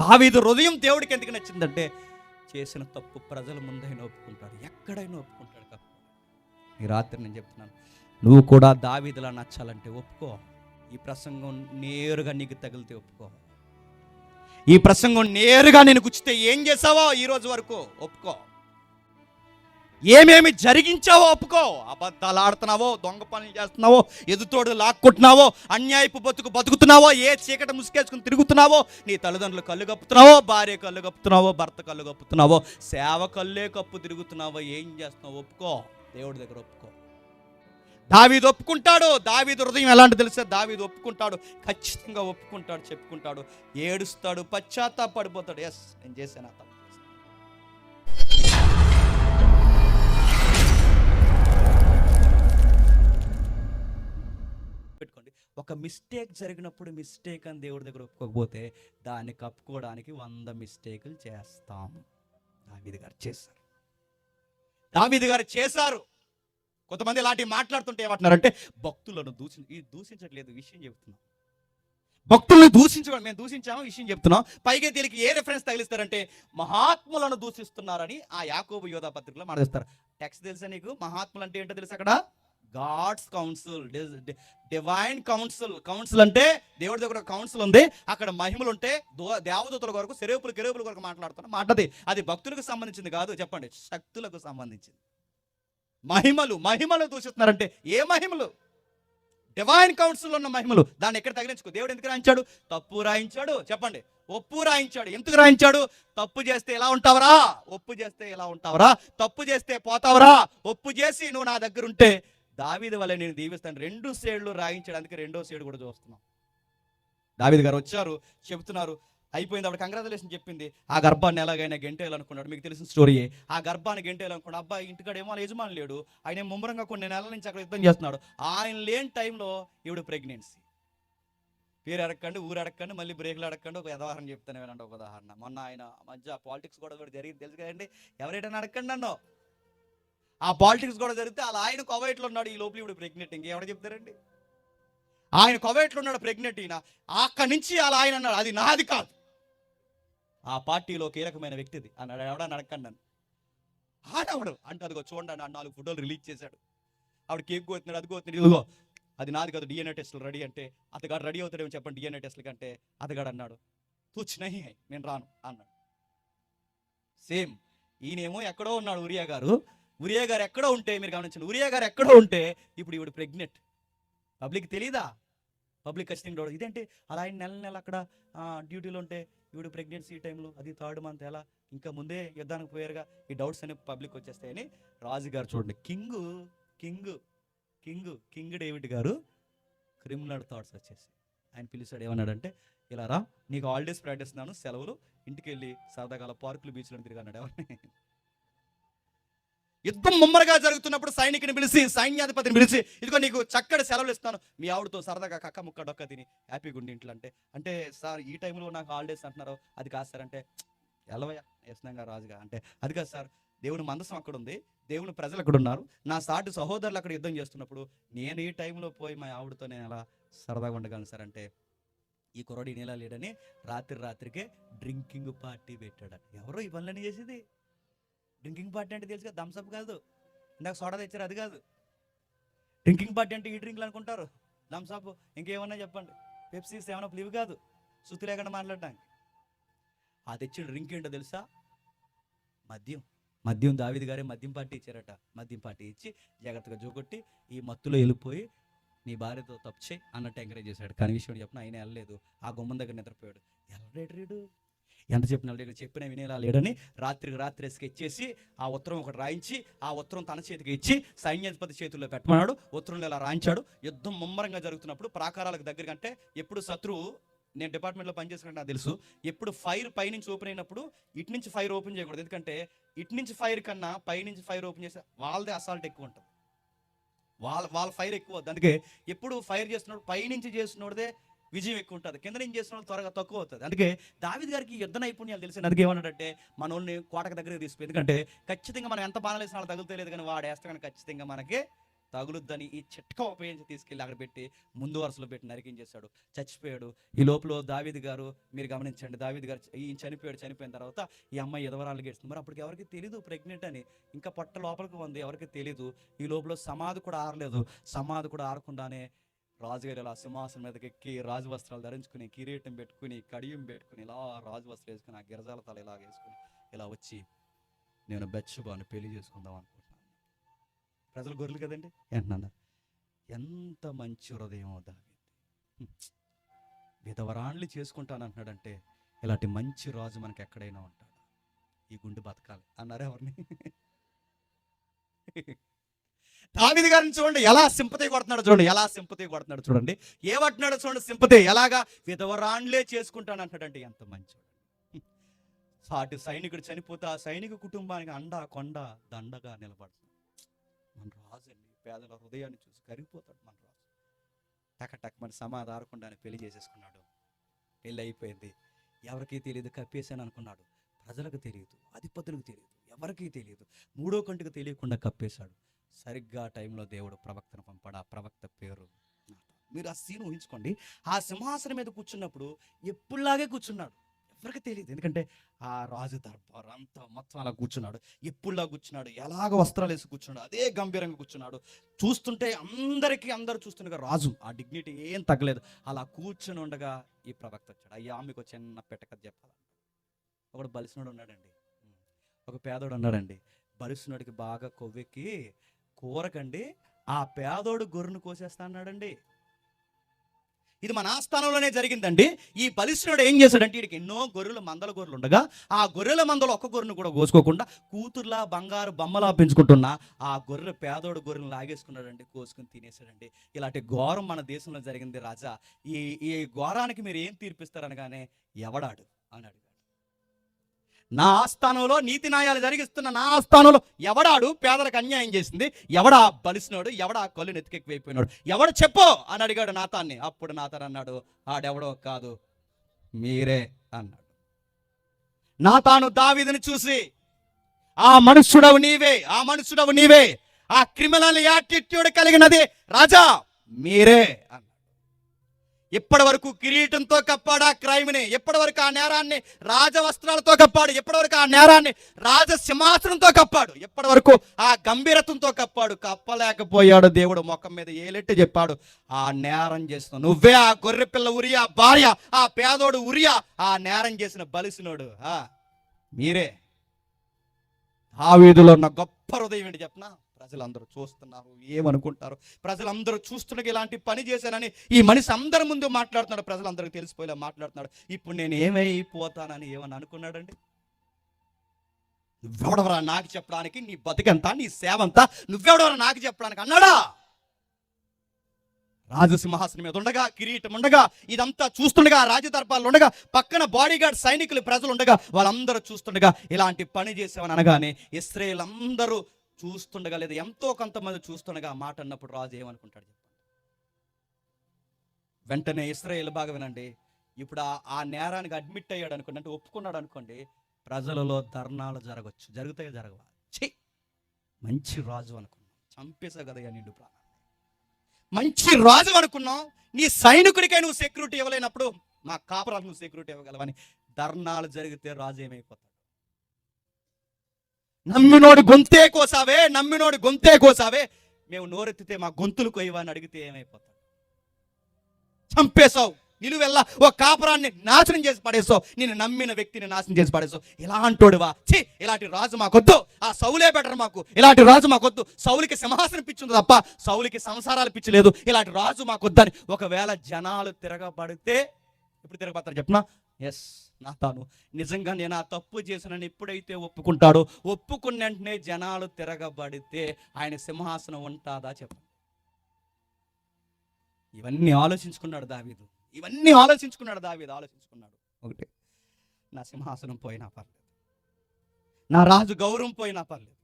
దావీదు హృదయం దేవుడికి ఎందుకు నచ్చిందంటే చేసిన తప్పు ప్రజల ముందైనా ఒప్పుకుంటాడు ఎక్కడైనా ఒప్పుకుంటాడు ఈ రాత్రి నేను చెప్తున్నాను. నువ్వు కూడా దావీదులా నచ్చాలంటే ఒప్పుకో. ఈ ప్రసంగం నేరుగా నీకు తగిలితే ఒప్పుకో. ఈ ప్రసంగం నేరుగా నేను గుచ్చితే ఏం చేసావో ఈరోజు వరకు ఒప్పుకో. ఏమేమి జరిగించావో ఒప్పుకో. అబద్ధాలు ఆడుతున్నావో దొంగ పనులు చేస్తున్నావో ఎదుతోడు లాక్కుంటున్నావో అన్యాయపు బతుకు బతుకుతున్నావో ఏ చీకటి ముసుకేసుకుని తిరుగుతున్నావో నీ తల్లిదండ్రులు కళ్ళు కప్పుతున్నావో భార్య కళ్ళు కప్పుతున్నావో భర్త కళ్ళు కప్పుతున్నావో సేవ కళ్ళే కప్పు తిరుగుతున్నావో ఏం చేస్తున్నావో ఒప్పుకో. దేవుడి దగ్గర ఒప్పుకో. దావీది ఒప్పుకుంటాడు. దావీది హృదయం ఎలాంటి తెలిసే దావీది ఒప్పుకుంటాడు. ఖచ్చితంగా ఒప్పుకుంటాడు చెప్పుకుంటాడు. ఏడుస్తాడు పశ్చాత్తాపడిపోతాడు. ఎస్ నేను చేశాను అతను. ఒక మిస్టేక్ జరిగినప్పుడు మిస్టేక్ అని దేవుడి దగ్గర ఒప్పుకోకపోతే దాన్ని కప్పుకోవడానికి వంద మిస్టేకులు చేస్తాం దావీదు గారు చేశారు. దావీదు గారు చేశారు. కొంతమంది ఇలాంటివి మాట్లాడుతుంటే ఏమంటున్నారంటే భక్తులను దూషి ఈ దూషించట్లేదు విషయం చెప్తున్నాం భక్తులను దూషించడం మేము దూషించాము విషయం చెప్తున్నాం పైగా దీనికి ఏ రిఫరెన్స్ తగిలిస్తారంటే మహాత్ములను దూషిస్తున్నారని ఆ యాకోబు యోధా పత్రికలో మాట్లాడతారు టెక్స్ట్ తెలుసా నీకు? మహాత్ములు అంటే ఏంటో తెలుసు అక్కడ? God's council divine council council అంటే దేవుడి దగ్గర కౌన్సిల్ ఉంది. అక్కడ మహిమలు ఉంటే దేవదూతల కొరకు సెరేపులు కెరేపుల కొరకు మాట్లాడుతున్నా మాటది. అది భక్తులకు సంబంధించింది కాదు చెప్పండి. శక్తులకు సంబంధించింది. మహిమలు మహిమలు దూషిస్తున్నారంటే ఏ మహిమలు? డివైన్ కౌన్సిల్ ఉన్న మహిమలు. దాన్ని ఎక్కడ తగిలించుకో? దేవుడు ఎందుకు రాయించాడు? తప్పు రాయించాడు. చెప్పండి. ఒప్పు రాయించాడు. ఎందుకు రాయించాడు? తప్పు చేస్తే ఎలా ఉంటావరా? ఒప్పు చేస్తే ఎలా ఉంటావరా? తప్పు చేస్తే పోతావరా? ఒప్పు చేసి నువ్వు నా దగ్గర ఉంటే దావీదు వల్ల నేను దీవిస్తాను. రెండు సేడ్లు రాయించడానికి రెండో సేడు కూడా చూస్తున్నాం. దావీదు గారు వచ్చారు చెబుతున్నారు అయిపోయింది. అప్పుడు కంగ్రాచులేషన్ చెప్పింది. ఆ గర్భాన్ని ఎలాగైనా గెంటేయాలనుకున్నాడు మీకు తెలిసిన స్టోరీ ఆ గర్భాన్ని గెంటేయాలనుకున్నాడు అబ్బాయి ఇంటికాడ ఏమో యజమాని లేడు. ఆయన ముమ్మరంగా కొన్ని నెలల నుంచి అక్కడ యుద్ధం చేస్తున్నాడు. ఆయన లేని టైంలో ఈవిడ ప్రెగ్నెన్సీ పేరు అడగండి ఊరు అడగండి మళ్ళీ బ్రేక్లు అడగండి ఒక ఉదాహరణ చెప్తాను. వినండి ఒక ఉదాహరణ. మొన్న ఆయన మధ్య పాలిటిక్స్ కూడా జరిగింది. తెలుసు కదండి. ఎవరైనా అడగండి నన్ను ఆ పాలిటిక్స్ కూడా జరిగితే అలా ఆయన కోవైట్లో ఉన్నాడు ఈ లోపల ఇప్పుడు ప్రెగ్నెంట్. ఇంకెవడ చెప్తారండి? ఆయన కోవైట్లో ఉన్నాడు ప్రెగ్నెంట్ ఈయన. అక్కడి నుంచి అలా ఆయన అన్నాడు అది నాది కాదు. ఆ పార్టీలో కీలకమైన వ్యక్తిది అన్నాడు ఎవడా? నడకండి నన్ను ఆడవడు? అంటే అదిగో చూడండి అని నాలుగు ఫోటోలు రిలీజ్ చేశాడు. ఆవిడ కేక్ కోతున్నాడు అది కోతున్నాడు ఇదిగో. అది నాది కాదు డిఎన్ఏ టెస్టులు రెడీ అంటే అతగాడు రెడీ అవుతాడేమో చెప్పండి డిఎన్ఏ టెస్టులు కంటే అతగాడు అన్నాడు. తుచ్ నేను రాను అన్నాడు. సేమ్. ఈయనేమో ఎక్కడో ఉన్నాడు ఉరియా గారు. ఉరియా గారు ఎక్కడో ఉంటే మీరు గమనించండి ఉరియా గారు ఎక్కడో ఉంటే ఇప్పుడు ఈవిడ ప్రెగ్నెంట్. పబ్లిక్ తెలీదా? పబ్లిక్ ఖచ్చితంగా డౌట్. ఇదేంటి? అలా ఆయన నెల నెల అక్కడ డ్యూటీలో ఉంటే ఈవిడ ప్రెగ్నెన్సీ టైంలో అది థర్డ్ మంత్ ఎలా? ఇంకా ముందే యుద్ధానికి పోయారుగా. ఈ డౌట్స్ అనేవి పబ్లిక్ వచ్చేస్తాయని రాజు గారు చూడండి. King king king king David garu criminal thoughts వచ్చేసి. ఆయన పిలిచాడు ఏమన్నాడంటే ఇలా రా నీకు హాలిడేస్ ప్రకటిస్తున్నాను సెలవులు ఇంటికి వెళ్ళి సరదాగా పార్కులు బీచ్లో తిరిగి అన్నాడు ఎవరిని? యుద్ధం ముమ్మరగా జరుగుతున్నప్పుడు సైనికుని పిలిచి సైన్యాధిపతిని పిలిచి ఇదిగో నీకు చక్కటి సెలవులు ఇస్తాను. మీ ఆవిడతో సరదాగా కక్క ముక్క డొక్క తిని హ్యాపీగా ఉండి ఇంట్లో అంటే అంటే సార్ ఈ టైంలో నాకు హాలిడేస్ అంటున్నారు. అది కాదు సార్ అంటే ఎలవయ్య యశ్నంగా రాజుగా అంటే అది కాదు సార్ దేవుని మందసం అక్కడ ఉంది దేవుని ప్రజలు అక్కడ ఉన్నారు. నా సాటి సహోదరులు అక్కడ యుద్ధం చేస్తున్నప్పుడు నేను ఈ టైంలో పోయి మా ఆవిడతో నేను ఎలా సరదాగా ఉండగలను సార్ అంటే ఈ కురడి ఇలా లేడని రాత్రి రాత్రికే డ్రింకింగ్ పార్టీ పెట్టాడు ఎవరో ఇవన్నీ చేసేది? డ్రింకింగ్ పార్టీ అంటే తెలుసు కదా థమ్స్అప్ కాదు. ఇందాక సోడా తెచ్చారు అది కాదు. డ్రింకింగ్ పార్టీ అంటే ఈ డ్రింక్లు అనుకుంటారు. థమ్స్అప్ ఇంకేమన్నా చెప్పండి. పెప్సీ సెవెన్ అప్ ఇవి కాదు. సుత్తి లేకుండా మాట్లాడడానికి ఆ తెచ్చిన డ్రింక్ ఏంటో తెలుసా? మద్యం. మద్యం దావిది గారే మద్యం పార్టీ ఇచ్చారట. మద్యం పార్టీ ఇచ్చి జాగ్రత్తగా జోకొట్టి ఈ మత్తులో వెళ్ళిపోయి నీ భార్యతో తప్పు చేయి అన్నట్టు ఎంకరేజ్ చేశాడు. కానీ విషయం చెప్పిన ఆయన వెళ్ళలేదు. ఆ గుమ్మం దగ్గర నిద్రపోయాడు. రీడు ఎంత చెప్పిన లేడు చెప్పిన వినేలా లేడని రాత్రికి రాత్రి స్కెచ్ చేసి ఆ ఉత్తరం ఒకటి రాయించి ఆ ఉత్తరం తన చేతికి ఇచ్చి సైన్యాధిపతి చేతుల్లో పెట్టమన్నాడు ఉత్తరంలో ఇలా రాయించాడు. యుద్ధం ముమ్మరంగా జరుగుతున్నప్పుడు ప్రాకారాలకు దగ్గర కంటే ఎప్పుడు శత్రువు నేను డిపార్ట్మెంట్లో పనిచేసినట్టు నాకు తెలుసు ఎప్పుడు ఫైర్ పైనుంచి ఓపెన్ అయినప్పుడు ఇటు నుంచి ఫైర్ ఓపెన్ చేయకూడదు. ఎందుకంటే ఇటు నుంచి ఫైర్ కన్నా పైనుంచి ఫైర్ ఓపెన్ చేస్తే వాళ్ళదే అసాల్ట్ ఎక్కువ ఉంటుంది. వాళ్ళ వాళ్ళ ఫైర్ ఎక్కువ అందుకే ఎప్పుడు ఫైర్ చేస్తున్నప్పుడు పైనుంచి చేస్తున్నోడదే విజయం ఎక్కువ ఉంటుంది. కింద నుంచి వాళ్ళు త్వరగా తక్కువ అవుతుంది. అందుకే దావిద్ గారికి యుద్ధ నైపుణ్యాలు తెలిసి అందుకే ఏమన్నాడంటే మనోడిని కోటకు దగ్గర తీసుకుపోయి. ఎందుకంటే ఖచ్చితంగా మనం ఎంత బాణాలు వేసిన వాళ్ళు తగులుతలేదు కానీ వాడు వేస్తే కానీ ఖచ్చితంగా మనకి తగులుద్దని ఈ చిట్కా ఉపయోగించి తీసుకెళ్ళి అక్కడ పెట్టి ముందు వరుసలో పెట్టి నరికించేశాడు. చచ్చిపోయాడు. ఈ లోపల దావీద్ గారు మీరు గమనించండి దావీద్ గారు ఈయన చనిపోయాడు. చనిపోయిన తర్వాత ఈ అమ్మాయి ఎదవరాలు గెడుస్తుంది మరి అప్పటికి ఎవరికి తెలియదు ప్రెగ్నెంట్ అని. ఇంకా పొట్ట లోపలికి ఉంది ఎవరికి తెలియదు ఈ లోపల సమాధి కూడా ఆరలేదు. సమాధి కూడా ఆరకుండానే రాజుగారు ఇలా సింహాసనం మీదకి ఎక్కి రాజు వస్త్రాలు ధరించుకుని కిరీటం పెట్టుకుని కడియం పెట్టుకుని ఇలా రాజు వస్త్రం వేసుకుని ఆ గిరజాల తల ఇలా వేసుకుని ఇలా వచ్చి నేను బెచ్చబాను పెళ్ళి చేసుకుందాం అనుకుంటున్నాను. ప్రజలు గొర్రెలు కదండి? ఏంటన్నా? ఎంత మంచి హృదయం దావి చేసుకుంటాను చేసుకుంటానంటున్నాడంటే ఇలాంటి మంచి రాజు మనకి ఎక్కడైనా ఉంటాడు? ఈ గుండు బతకాలి. అన్నారు ఎవరిని? దావిది గారిని చూడండి ఎలా సింపతి కొడుతున్నాడు చూడండి ఎలా సింపతి కొడుతున్నాడు చూడండి. ఏమంటున్నాడు చూడండి సింపతి ఎలాగా? విధవరాండ్లే చేసుకుంటాను అంటాడంటే ఎంత మంచి సాటి సైనికుడు చనిపోతే ఆ సైనిక కుటుంబానికి అండ కొండ దండగా నిలబడుతుంది మన రాజు అండి పేదల హృదయాన్ని చూసి కరిగిపోతాడు మన రాజు. టక టక్ మన సమాధి ఆరకుండానే పెళ్ళి చేసేసుకున్నాడు. పెళ్ళి అయిపోయింది. ఎవరికీ తెలియదు కప్పేసాను అనుకున్నాడు. ప్రజలకు తెలియదు అధిపతులకు తెలియదు ఎవరికీ తెలియదు. మూడో కంటికి తెలియకుండా కప్పేశాడు. సరిగ్గా ఆ టైంలో దేవుడు ప్రవక్తను పంపాడు. ఆ ప్రవక్త పేరు మీరు ఆ సీన్ ఊహించుకోండి. ఆ సింహాసనం మీద కూర్చున్నప్పుడు ఎప్పుడులాగే కూర్చున్నాడు. ఎవరికి తెలియదు. ఎందుకంటే ఆ రాజు దర్బార్ అంతా మొత్తం అలా కూర్చున్నాడు. ఎప్పుడులా కూర్చున్నాడు? ఎలాగ వస్త్రాలు వేసి కూర్చున్నాడు. అదే గంభీరంగా కూర్చున్నాడు. చూస్తుంటే అందరికీ అందరూ చూస్తుండగా రాజు ఆ డిగ్నిటీ ఏం తగ్గలేదు. అలా కూర్చుని ఉండగా ఈ ప్రవక్త వచ్చాడు. అయ్యా మీకు చిన్న పెట్టక చెప్పాలి ఒకడు బలిసినోడు ఉన్నాడండి. ఒక పేదోడు ఉన్నాడండి బలిసినోడికి బాగా కొవ్వెక్కి కూరకండి ఆ పేదోడు గొర్రెను కోసేస్తా అన్నాడండి. ఇది మన ఆస్థానంలోనే జరిగిందండి. ఈ బలిష్ఠుడు ఏం చేశాడంటే వీడికి ఎన్నో గొర్రెలు మందల గొర్రెలు ఉండగా ఆ గొర్రెల మందలు ఒక్క గొర్రెను కూడా కోసుకోకుండా కూతుర్లా బంగారు బొమ్మలా పెంచుకుంటున్న ఆ గొర్రె పేదోడు గొర్రెను లాగేసుకున్నాడండి కోసుకుని తినేసాడండి ఇలాంటి ఘోరం మన దేశంలో జరిగింది రాజా. ఈ ఈ ఘోరానికి మీరు ఏం తీర్పిస్తారనగానే ఎవడాడు? అని అడిగాడు. నా ఆస్థానంలో నీతి న్యాయాలు జరిగిస్తున్న నా ఆస్థానంలో ఎవడాడు పేదలకు అన్యాయం చేసింది? ఎవడా బలిసినాడు? ఎవడా కళ్ళు నెత్తికెక్కిపోయిపోయినాడు ఎవడు చెప్పు? అని అడిగాడు నాతాన్ని. అప్పుడు నాతాన్ అన్నాడు ఆడెవడో కాదు మీరే అన్నాడు. నాతాను దావీదుని చూసి ఆ మనుషుడవు నీవే ఆ మనుషుడవు నీవే ఆ క్రిమినల్ యాటిట్యూడ్ కలిగినది రాజా మీరే అన్నాడు. ఇప్పటి వరకు కిరీటంతో కప్పాడు ఆ క్రైమ్ని. ఎప్పటి వరకు ఆ నేరాన్ని రాజవస్త్రాలతో కప్పాడు. ఎప్పటి వరకు ఆ నేరాన్ని రాజ సింహాసనంతో కప్పాడు. ఎప్పటి వరకు ఆ గంభీరత్వంతో కప్పాడు. కప్పలేకపోయాడు దేవుడు. ముఖం మీద ఏలెట్టి చెప్పాడు ఆ నేరం చేసిన నువ్వే ఆ గొర్రె పిల్ల ఉరియా భార్య ఆ పేదోడు ఉరియా ఆ నేరం చేసిన బలిసినోడు. ఆ మీరే. ఆ వీధిలో ఉన్న గొప్ప హృదయం ఏంటి చెప్పనా? ప్రజలందరూ చూస్తున్నారు ఏమనుకుంటారు. ప్రజలందరూ చూస్తుండగా ఇలాంటి పని చేశానని ఈ మనిషి అందరి ముందు మాట్లాడుతున్నాడు ప్రజలందరికీ తెలిసిపోయేలా మాట్లాడుతున్నాడు. ఇప్పుడు నేను ఏమైపోతానని ఏమని అనుకున్నాడండి? నువ్వెవడవరా నాకు చెప్పడానికి నీ బతికంతా నీ సేవంతా నువ్వెవడవరా నాకు చెప్పడానికి అన్నాడా? రాజసింహాసనం మీద ఉండగా కిరీటం ఉండగా ఇదంతా చూస్తుండగా రాజదర్బార్లు ఉండగా పక్కన బాడీగార్డ్ సైనికులు ప్రజలు ఉండగా వాళ్ళందరూ చూస్తుండగా ఇలాంటి పని చేసామని అనగానే ఇస్రాయేల్ అందరూ చూస్తుండగా లేదా ఎంతో కొంతమంది చూస్తుండగా ఆ మాట అన్నప్పుడు రాజు ఏమనుకుంటాడు చెప్పండి. వెంటనే ఇస్రాయేల్ బాగా వినండి ఇప్పుడు ఆ నేరానికి అడ్మిట్ అయ్యాడు అనుకోండి అంటే ఒప్పుకున్నాడు అనుకోండి ప్రజలలో ధర్నాలు జరగచ్చు జరుగుతాయి జరగవా? ఛీ! మంచి రాజు అనుకున్నాం చంపేసా కదా నిండు ప్రాణాన్ని. మంచి రాజు అనుకున్నాం నీ సైనికుడికే నువ్వు సెక్యూరిటీ ఇవ్వలేనప్పుడు మా కాపరాలకు నువ్వు సెక్యూరిటీ ఇవ్వగలవని ధర్నాలు జరిగితే రాజు ఏమైపోతాడు? నమ్మినోడు గొంతే కోసావే నమ్మినోడు గొంతే కోసావే. మేము నోరెత్తితే మా గొంతులు కొయ్యవని అడిగితే ఏమైపోతాం చంపేశావు. నిలువెల్లా ఓ కాపురాన్ని నాశనం చేసి పడేసావు నేను నమ్మిన వ్యక్తిని నాశనం చేసి పడేసావు ఇలాంటోడువా? ఛీ ఇలాంటి రాజు మాకొద్దు. ఆ సౌలే బెటర్ మాకు. ఇలాంటి రాజు మాకొద్దు. సౌలికి సింహాసనం పిచ్చింది తప్ప సౌలికి సంసారాలు పిచ్చలేదు ఇలాంటి రాజు మాకొద్దని ఒకవేళ జనాలు తిరగబడితే ఇప్పుడు తిరగబడతారు చెప్పిన? ఎస్ నా తాను నిజంగా నేను ఆ తప్పు చేశానని ఎప్పుడైతే ఒప్పుకుంటాడో ఒప్పుకున్న వెంటనే జనాలు తిరగబడితే ఆయన సింహాసనం ఉంటుందా చెప్పండి ఇవన్నీ ఆలోచించుకున్నాడు దావీదు. ఇవన్నీ ఆలోచించుకున్నాడు దావీదు ఆలోచించుకున్నాడు. ఒకటి. నా సింహాసనం పోయినా పర్లేదు. నా రాజు గౌరవం పోయినా పర్లేదు.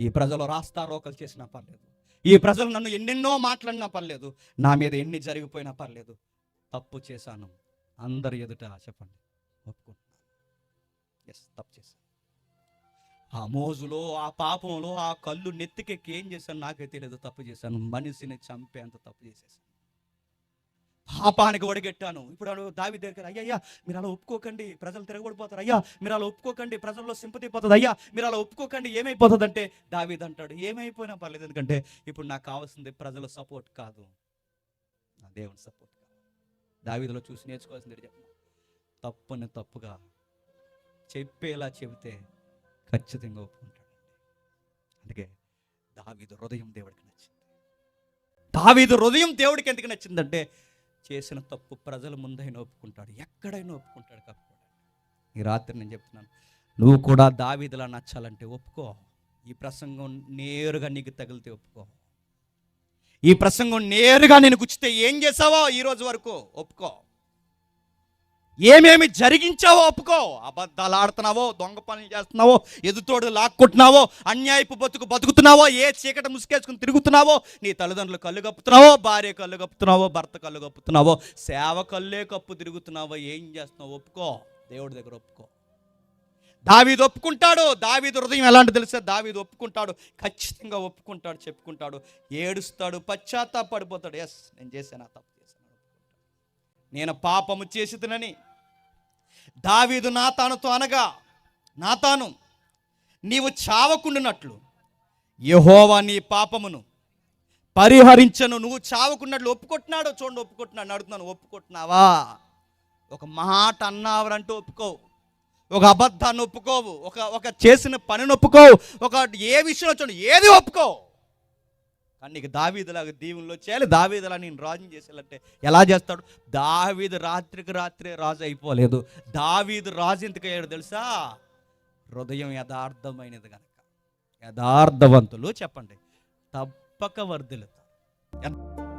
ఈ ప్రజలు రాస్తా రోకలు చేసినా పర్లేదు. ఈ ప్రజలు నన్ను ఎన్నెన్నో మాట్లాడినా పర్లేదు. నా మీద ఎన్ని జరిగిపోయినా పర్లేదు. తప్పు చేశాను. అందరి ఎదుట చెప్పండి. ఒప్పుకుంటున్నాను. ఎస్ తప్పు చేశాను. ఆ మోజులో ఆ పాపంలో ఆ కళ్ళు నెత్తికెక్కి ఏం చేశాను నాకే తెలియదు. తప్పు చేశాను. మనిషిని చంపేంత తప్పు చేసేసాను పాపానికి ఒడిగెట్టాను. ఇప్పుడు అలా దావి దగ్గర అయ్యా మీరు అలా ఒప్పుకోకండి. ప్రజలు తిరగబడిపోతారు. అయ్యా మీరు అలా ఒప్పుకోకండి. ప్రజల్లో సింపతి పోతుంది. అయ్యా మీరు అలా ఒప్పుకోకండి. ఏమైపోతుంది అంటే దావీద్ అంటాడు. ఏమైపోయినా పర్లేదు. ఎందుకంటే ఇప్పుడు నాకు కావాల్సింది ప్రజల సపోర్ట్ కాదు. నా దేవుని సపోర్ట్ దావీదులో చూసి నేర్చుకోవాల్సింది చెప్పిన తప్పుని తప్పుగా చెప్పేలా చెబితే ఖచ్చితంగా ఒప్పుకుంటాడు అందుకే దావీదు హృదయం దేవుడికి నచ్చింది. దావీదు హృదయం దేవుడికి ఎందుకు నచ్చిందంటే చేసిన తప్పు ప్రజల ముందైనా ఒప్పుకుంటాడు ఎక్కడైనా ఒప్పుకుంటాడు కప్పుకోవడానికి ఈ రాత్రి నేను చెప్తున్నాను నువ్వు కూడా దావీదులా నచ్చాలంటే ఒప్పుకో. ఈ ప్రసంగం నేరుగా నీకు తగిలితే ఒప్పుకో. ఈ ప్రసంగం నేరుగా నేను గుచ్చితే ఏం చేసావో ఈరోజు వరకు ఒప్పుకో. ఏమేమి జరిగించావో ఒప్పుకో. అబద్ధాలు ఆడుతున్నావో దొంగ పనులు చేస్తున్నావో ఎదుతోడు లాక్కుంటున్నావో అన్యాయపు బతుకు బతుకుతున్నావో ఏ చీకటి ముసుకేసుకుని తిరుగుతున్నావో నీ తల్లిదండ్రులు కళ్ళు కప్పుతున్నావో భార్య కళ్ళు కప్పుతున్నావో భర్త కళ్ళు కప్పుతున్నావో సేవ కళ్ళే కప్పు తిరుగుతున్నావో ఏం చేస్తున్నావో ఒప్పుకో. దేవుడి దగ్గర ఒప్పుకో. దావీదు ఒప్పుకుంటాడు దావీదు హృదయం ఎలాంటి తెలిసే దావీదు ఒప్పుకుంటాడు ఖచ్చితంగా ఒప్పుకుంటాడు చెప్పుకుంటాడు ఏడుస్తాడు పశ్చాత్తాపడిపోతాడు. ఎస్ నేను చేశాను ఆ తప్పు చేశాను నేను పాపము చేసిదనని దావీదు నా తానుతో అనగా నా తాను నీవు చావకుండునట్లు యహోవా నీ పాపమును పరిహరించను. నువ్వు చావకున్నట్లు ఒప్పుకొట్టినాడు చూడండి ఒప్పుకొట్టినాడు అడుగుతున్నాను ఒప్పుకొట్టినావా? ఒక మాట అన్నావరంటూ ఒప్పుకోవు ఒక అబద్ధాన్ని ఒప్పుకోవు ఒక ఒక చేసిన పనిని ఒప్పుకోవు ఒక ఏ విషయంలో చూడండి ఏది ఒప్పుకో. కానీ నీకు దావీదులాగా దీవుల్లో చేయాలి దావీదులా నేను రాజు చేసేయాలంటే ఎలా చేస్తాడు? దావీదు రాత్రికి రాత్రే రాజు అయిపోలేదు. దావీదు రాజు ఎందుకు అయ్యాడు తెలుసా? హృదయం యథార్థమైనది కనుక. యథార్థవంతులు చెప్పండి. తప్పక వర్ధిల్లుతారు.